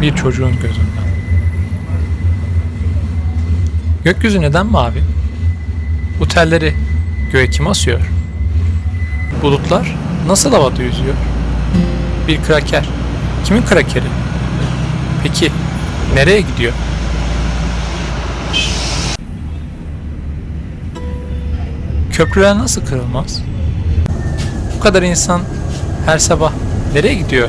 Bir çocuğun gözünden. Gökyüzü neden mavi? Bu telleri göğe kim asıyor? Bulutlar nasıl havada yüzüyor? Bir kraker. Kimin krakeri? Peki nereye gidiyor? Köprüler nasıl kırılmaz? Bu kadar insan her sabah nereye gidiyor?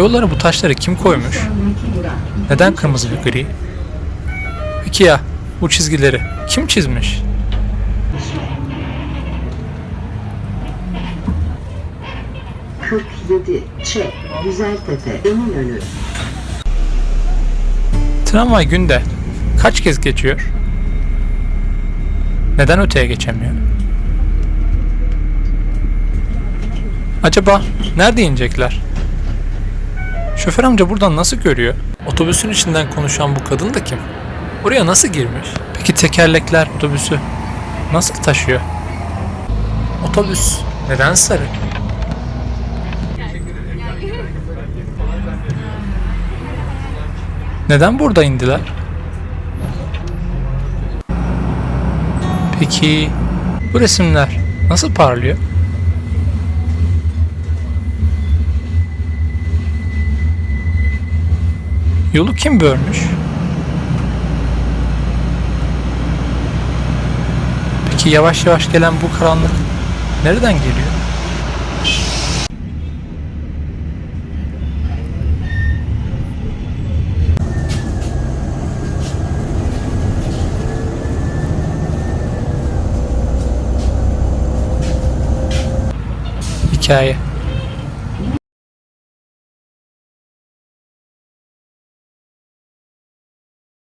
Yollara bu taşları kim koymuş? Neden kırmızı ve gri? Peki ya bu çizgileri kim çizmiş? ...47 Ç. Güzeltepe Eminönü Tramvay günde kaç kez geçiyor? Neden öteye geçemiyor? Acaba nerede inecekler? Şoför amca buradan nasıl görüyor? Otobüsün içinden konuşan bu kadın da kim? Oraya nasıl girmiş? Peki tekerlekler otobüsü nasıl taşıyor? Otobüs neden sarı? Neden burada indiler? Peki bu resimler nasıl parlıyor? Yolu kim bölmüş? Peki yavaş yavaş gelen bu karanlık nereden geliyor? Hikaye